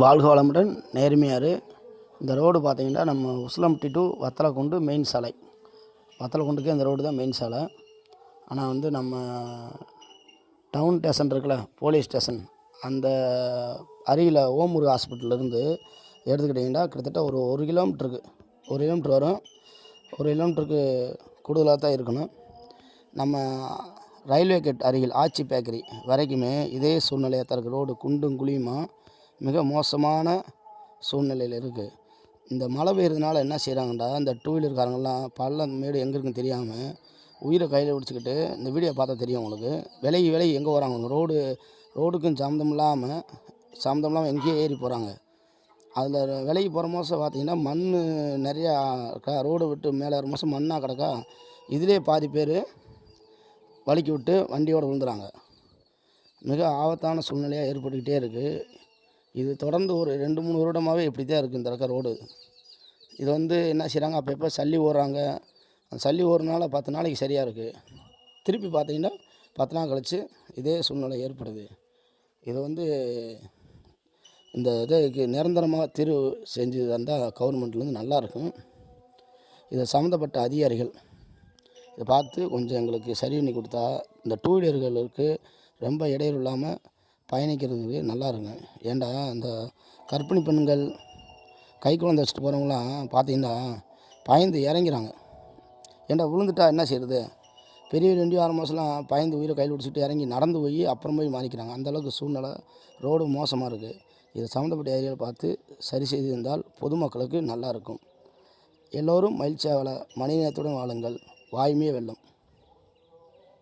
வாழ்க வளமுடன் நேர்மையார் இந்த ரோடு பார்த்தீங்கன்னா நம்ம உசிலம்பட்டி டு வத்தலக்குண்டு மெயின் சாலை. வத்தலக்குண்டுக்கே இந்த ரோடு தான் மெயின் சாலை. ஆனால் வந்து நம்ம டவுன் ஸ்டேஷன் இருக்குல்ல போலீஸ் ஸ்டேஷன் அந்த அருகில் ஓமூர் ஹாஸ்பிட்டல்லேருந்து எடுத்துக்கிட்டிங்கன்னா கிட்டத்தட்ட ஒரு ஒரு கிலோமீட்டருக்கு ஒரு கிலோமீட்ரு வரும். ஒரு கிலோமீட்டருக்கு கூடுதலாக தான் இருக்கணும். நம்ம ரயில்வே கேட் அருகில் ஆச்சி பேக்கரி வரைக்குமே இதே சூழ்நிலையாக தான் இருக்குது ரோடு குண்டும் குழியுமா மிக மோசமான சூழ்நிலையில் இருக்குது இந்த மழை பெய்யறதுனால என்ன செய்கிறாங்கடா இந்த டூ வீலர்காரங்கெல்லாம் பள்ளம் மேடு எங்கே இருக்குன்னு தெரியாமல் உயிரை கையில் பிடிச்சிக்கிட்டு இந்த வீடியோ பார்த்தா தெரியும் உங்களுக்கு. விலகி விலகி எங்கே வராங்க ரோடு ரோடுக்கும் சம்மந்தம் இல்லாமல் சம்மந்தம் இல்லாமல் எங்கேயோ ஏறி போகிறாங்க அதில் விலகி போகிற மாதம் பார்த்திங்கன்னா மண் நிறையா இருக்கா ரோடு விட்டு மேலே ஆறு மாதம் மண்ணாக கிடக்கா இதிலே பாதி பேர் வழுக்கி விட்டு வண்டியோடு விழுந்துறாங்க. மிக ஆபத்தான சூழ்நிலையாக ஏற்பட்டுக்கிட்டே இருக்குது இது தொடர்ந்து ஒரு ரெண்டு மூணு வருடமாகவே இப்படி தான் இருக்குது இந்த இருக்க ரோடு. இது வந்து என்ன செய்கிறாங்க அப்பப்போ சல்லி ஓடுறாங்க. அந்த சல்லி ஓடுறனால பத்து நாளைக்கு சரியாக இருக்குது திருப்பி பார்த்தீங்கன்னா பத்து நாள் கழித்து இதே சூழ்நிலை ஏற்படுது. இது வந்து இந்த இதுக்கு நிரந்தரமாக தீர்வு செஞ்சு தந்தால் கவர்மெண்ட்லேருந்து நல்லாயிருக்கும் இதை சம்மந்தப்பட்ட அதிகாரிகள் இதை பார்த்து கொஞ்சம் எங்களுக்கு சரி பண்ணி கொடுத்தா இந்த டூ வீலர்களுக்கு ரொம்ப இடையூறு இல்லாமல் பயணிக்கிறதுக்கு நல்லா இருங்க ஏன்டா இந்த கர்ப்பிணி பெண்கள் கை குழந்தை வச்சுட்டு போகிறவங்களாம் பார்த்தீங்கன்னா பயந்து இறங்கிறாங்க. ஏன்டா விழுந்துட்டா என்ன செய்கிறது பெரிய ரெண்டு ஆறு மாதம்லாம் பயந்து உயிரை கையில் பிடிச்சிட்டு இறங்கி நடந்து போய் அப்புறம் போய் மாறிக்கிறாங்க. அந்தளவுக்கு சூழ்நிலை ரோடு மோசமாக இருக்குது இது சம்மந்தப்பட்ட ஏரியாவில் பார்த்து சரி செய்திருந்தால் பொதுமக்களுக்கு நல்லா இருக்கும். எல்லோரும் மகிழ்ச்சியாக வாழ மனிதத்துடன் வாழுங்கள். வாய்மையே வெல்லும்.